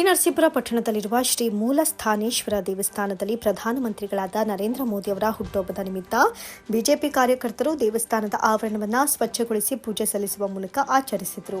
T Narasipura ಪಟ್ಟಣದಲ್ಲಿರುವ ಶ್ರೀ ಮೂಲಸ್ಥಾನೇಶ್ವರ ದೇವಸ್ಥಾನದಲ್ಲಿ ಪ್ರಧಾನಮಂತ್ರಿಗಳಾದ ನರೇಂದ್ರ ಮೋದಿ ಅವರ ಹುಟ್ಟುಹಬ್ಬದ ನಿಮಿತ್ತ ಬಿಜೆಪಿ ಕಾರ್ಯಕರ್ತರು ದೇವಸ್ಥಾನದ ಆವರಣವನ್ನು ಸ್ವಚ್ಛಗೊಳಿಸಿ ಪೂಜೆ ಸಲ್ಲಿಸುವ ಮೂಲಕ ಆಚರಿಸಿದರು.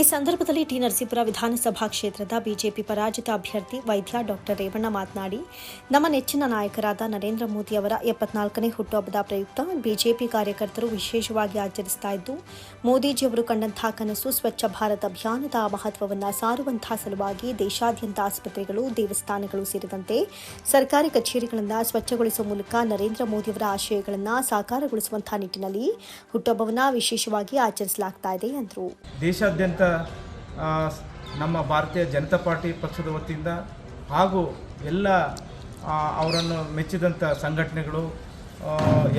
ಈ ಸಂದರ್ಭದಲ್ಲಿ ಟಿ ನರಸೀಪುರ ವಿಧಾನಸಭಾ ಕ್ಷೇತ್ರದ ಬಿಜೆಪಿ ಪರಾಜಿತ ಅಭ್ಯರ್ಥಿ ವೈದ್ಯ ಡಾಕ್ಟರ್ ರೇವಣ್ಣ ಮಾತನಾಡಿ, ನಮ್ಮ ನೆಚ್ಚಿನ ನಾಯಕರಾದ ನರೇಂದ್ರ ಮೋದಿ ಅವರ ಎಪ್ಪತ್ನಾಲ್ಕನೇ ಹುಟ್ಟುಹಬ್ಬದ ಪ್ರಯುಕ್ತ ಬಿಜೆಪಿ ಕಾರ್ಯಕರ್ತರು ವಿಶೇಷವಾಗಿ ಆಚರಿಸ್ತಾ ಇದ್ದು, ಮೋದಿಜಿಯವರು ಕಂಡಂತಹ ಕನಸು ಸ್ವಚ್ಛ ಭಾರತ್ ಅಭಿಯಾನದ ಮಹತ್ವವನ್ನು ಸಾರುವಂತಹ ಸಲುವಾಗಿ ದೇಶಾದ್ಯಂತ ಆಸ್ಪತ್ರೆಗಳು, ದೇವಸ್ಥಾನಗಳು ಸೇರಿದಂತೆ ಸರ್ಕಾರಿ ಕಚೇರಿಗಳನ್ನು ಸ್ವಚ್ಛಗೊಳಿಸುವ ಮೂಲಕ ನರೇಂದ್ರ ಮೋದಿಯವರ ಆಶಯಗಳನ್ನು ಸಾಕಾರಗೊಳಿಸುವಂತಹ ನಿಟ್ಟಿನಲ್ಲಿ ಹುಟ್ಟುಹಬ್ಬವನ್ನು ವಿಶೇಷವಾಗಿ ಆಚರಿಸಲಾಗ್ತಾ ಇದೆ ಎಂದರು ದೇಶಾದ್ಯಂತ ನಮ್ಮ ಭಾರತೀಯ ಜನತಾ ಪಾರ್ಟಿ ಪಕ್ಷದ ವತಿಯಿಂದ ಹಾಗೂ ಎಲ್ಲ ಅವರನ್ನು ಮೆಚ್ಚಿದಂಥ ಸಂಘಟನೆಗಳು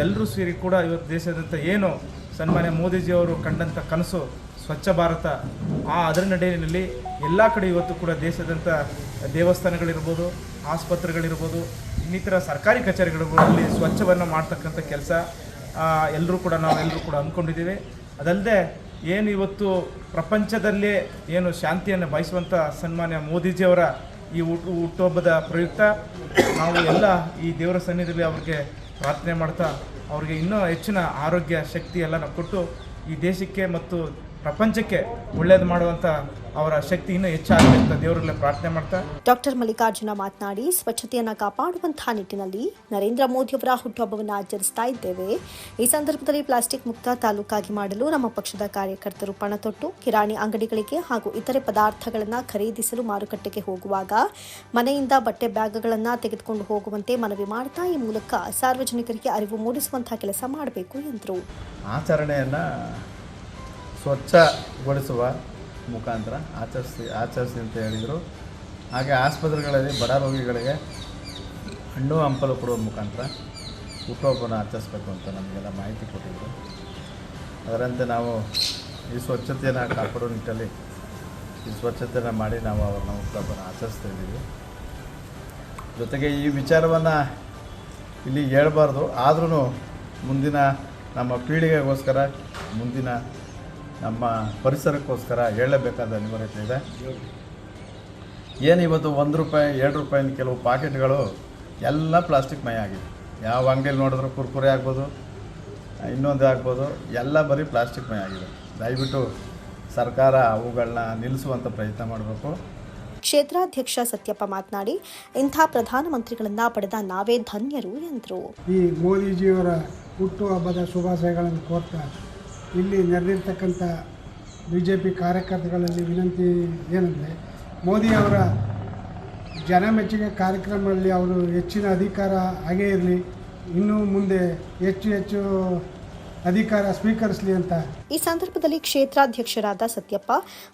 ಎಲ್ಲರೂ ಸೇರಿ ಕೂಡ ಇವತ್ತು ದೇಶದಂಥ ಏನು ಸನ್ಮಾನ್ಯ ಮೋದಿಜಿಯವರು ಕಂಡಂಥ ಕನಸು ಸ್ವಚ್ಛ ಭಾರತ, ಆ ಅದರ ನಡೆಯಲ್ಲಿ ಎಲ್ಲ ಕಡೆ ಇವತ್ತು ಕೂಡ ದೇಶದಂಥ ದೇವಸ್ಥಾನಗಳಿರ್ಬೋದು, ಆಸ್ಪತ್ರೆಗಳಿರ್ಬೋದು, ಇನ್ನಿತರ ಸರ್ಕಾರಿ ಕಚೇರಿಗಳಲ್ಲಿ ಸ್ವಚ್ಛವನ್ನು ಮಾಡ್ತಕ್ಕಂಥ ಕೆಲಸ ಎಲ್ಲರೂ ಕೂಡ ನಾವೆಲ್ಲರೂ ಕೂಡ ಅಂದ್ಕೊಂಡಿದ್ದೀವಿ. ಅದಲ್ಲದೆ ಏನು ಇವತ್ತು ಪ್ರಪಂಚದಲ್ಲೇ ಏನು ಶಾಂತಿಯನ್ನು ಬಯಸುವಂಥ ಸನ್ಮಾನ್ಯ ಮೋದಿಜಿಯವರ ಈ ಹುಟ್ಟು ಹುಟ್ಟುಹಬ್ಬದ ಪ್ರಯುಕ್ತ, ನಾವು ಎಲ್ಲ ಈ ದೇವರ ಸನ್ನಿಧಿಯಲ್ಲಿ ಅವ್ರಿಗೆ ಪ್ರಾರ್ಥನೆ ಮಾಡ್ತಾ, ಅವ್ರಿಗೆ ಇನ್ನೂ ಹೆಚ್ಚಿನ ಆರೋಗ್ಯ ಶಕ್ತಿ ಎಲ್ಲ ಕೊಟ್ಟು ಈ ದೇಶಕ್ಕೆ ಮತ್ತು ಪ್ರಪಂಚಕ್ಕೆ ಒಳ್ಳೆಯದು ಮಾಡುವಂಥ ಅವರ ಶಕ್ತಿ ಇನ್ನೂ ಹೆಚ್ಚಾಗಲಿ ಅಂತ ದೇವರಲ್ಲೇ ಪ್ರಾರ್ಥನೆ ಮಾಡ್ತಾ. ಡಾಕ್ಟರ್ ಮಲ್ಲಿಕಾರ್ಜುನ ಮಾತನಾಡಿ ಸ್ವಚ್ಛತೆಯನ್ನು ಕಾಪಾಡುವಂತಹ ನಿಟ್ಟಿನಲ್ಲಿ ನರೇಂದ್ರ ಮೋದಿಯವರ ಹುಟ್ಟುಹಬ್ಬವನ್ನು ಆಚರಿಸ್ತಾ ಇದ್ದೇವೆ. ಈ ಸಂದರ್ಭದಲ್ಲಿ ಪ್ಲಾಸ್ಟಿಕ್ ಮುಕ್ತ ತಾಲೂಕಾಗಿ ಮಾಡಲು ನಮ್ಮ ಪಕ್ಷದ ಕಾರ್ಯಕರ್ತರು ಪಣ ತೊಟ್ಟು ಕಿರಾಣಿ ಅಂಗಡಿಗಳಿಗೆ ಹಾಗೂ ಇತರೆ ಪದಾರ್ಥಗಳನ್ನು ಖರೀದಿಸಲು ಮಾರುಕಟ್ಟೆಗೆ ಹೋಗುವಾಗ ಮನೆಯಿಂದ ಬಟ್ಟೆ ಬ್ಯಾಗ್ಗಳನ್ನು ತೆಗೆದುಕೊಂಡು ಹೋಗುವಂತೆ ಮನವಿ ಮಾಡ್ತಾ ಈ ಮೂಲಕ ಸಾರ್ವಜನಿಕರಿಗೆ ಅರಿವು ಮೂಡಿಸುವಂತಹ ಕೆಲಸ ಮಾಡಬೇಕು ಎಂದರು. ಆಚರಣೆಯನ್ನು ಸ್ವಚ್ಛಗೊಳಿಸುವ ಮುಖಾಂತರ ಆಚರಿಸಿ ಆಚರಿಸಿ ಅಂತ ಹೇಳಿದರು. ಹಾಗೆ ಆಸ್ಪತ್ರೆಗಳಲ್ಲಿ ಬಡ ರೋಗಿಗಳಿಗೆ ಹಣ್ಣು ಹಂಪಲು ಕೊಡುವ ಮುಖಾಂತರ ಹುಟ್ಟುಹಬ್ಬನ ಆಚರಿಸ್ಬೇಕು ಅಂತ ನಮಗೆಲ್ಲ ಮಾಹಿತಿ ಕೊಟ್ಟಿದ್ದರು ಅದರಂತೆ ನಾವು ಈ ಸ್ವಚ್ಛತೆಯನ್ನು ಕಾಪಾಡೋ ನಿಟ್ಟಲ್ಲಿ ಈ ಸ್ವಚ್ಛತೆಯನ್ನು ಮಾಡಿ ನಾವು ಅವ್ರನ್ನ ಹುಟ್ಟುಹಬ್ಬನ ಆಚರಿಸ್ತಾ ಇದ್ದೀವಿ. ಜೊತೆಗೆ ಈ ವಿಚಾರವನ್ನು ಇಲ್ಲಿ ಹೇಳ್ಬಾರ್ದು. ಆದ್ರೂ ಮುಂದಿನ ನಮ್ಮ ಪೀಳಿಗೆಗೋಸ್ಕರ ಮುಂದಿನ ನಮ್ಮ ಪರಿಸರಕ್ಕೋಸ್ಕರ ಹೇಳಲೇಬೇಕಾದ ಅನಿವಾರ್ಯತೆ ಇದೆ. ಏನು ಇವತ್ತು ಒಂದು ರೂಪಾಯಿ ಎರಡು ರೂಪಾಯಿನ ಕೆಲವು ಪಾಕೆಟ್ಗಳು ಎಲ್ಲ ಪ್ಲಾಸ್ಟಿಕ್ ಮಯ ಆಗಿದೆ. ಯಾವ ಅಂಗಡಿಯಲ್ಲಿ ನೋಡಿದ್ರು ಕುರ್ಕುರೆ ಆಗ್ಬೋದು ಇನ್ನೊಂದು ಆಗ್ಬೋದು ಎಲ್ಲ ಬರೀ ಪ್ಲಾಸ್ಟಿಕ್ ಮೈ ಆಗಿದೆ. ದಯವಿಟ್ಟು ಸರ್ಕಾರ ಅವುಗಳನ್ನ ನಿಲ್ಲಿಸುವಂಥ ಪ್ರಯತ್ನ ಮಾಡಬೇಕು. ಕ್ಷೇತ್ರಾಧ್ಯಕ್ಷ ಸತ್ಯಪ್ಪ ಮಾತನಾಡಿ ಇಂಥ ಪ್ರಧಾನಮಂತ್ರಿಗಳನ್ನ ಪಡೆದ ನಾವೇ ಧನ್ಯರು ಎಂದರು. ಈ ಮೋದಿಜಿಯವರ ಹುಟ್ಟುಹಬ್ಬದ ಶುಭಾಶಯಗಳನ್ನು ಕೋರ್ತಾ ಇಲ್ಲಿ ನೆರೆದಿರ್ತಕ್ಕಂಥ ಬಿ ಜೆ ಪಿ ಕಾರ್ಯಕರ್ತಗಳಲ್ಲಿ ವಿನಂತಿ ಏನಂದರೆ ಮೋದಿಯವರ ಜನಮೆಚ್ಚುಗೆ ಕಾರ್ಯಕ್ರಮದಲ್ಲಿ ಅವರು ಹೆಚ್ಚಿನ ಅಧಿಕಾರ ಹಾಗೇ ಇರಲಿ, ಇನ್ನೂ ಮುಂದೆ ಹೆಚ್ಚು ಹೆಚ್ಚು ಅಧಿಕಾರ ಸ್ವೀಕರಿಸಲಿ ಅಂತ. ಈ ಸಂದರ್ಭದಲ್ಲಿ ಕ್ಷೇತ್ರಾಧ್ಯಕ್ಷರಾದ ಸತ್ಯಪ್ಪ,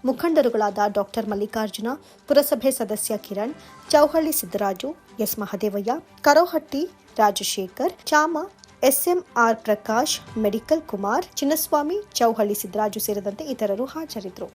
ಮುಖಂಡರುಗಳಾದ ಡಾಕ್ಟರ್ ಮಲ್ಲಿಕಾರ್ಜುನ, ಪುರಸಭೆ ಸದಸ್ಯ Kiran, Chowhalli Siddaraju, S Mahadevaiah, Karohatti Rajashekar, Chama SMR Prakash medical Kumar Chinnaswamy Chowhalli Siddaraju ಸೇರಿದಂತೆ ಇತರರು ಹಾಜರಿದ್ದರು.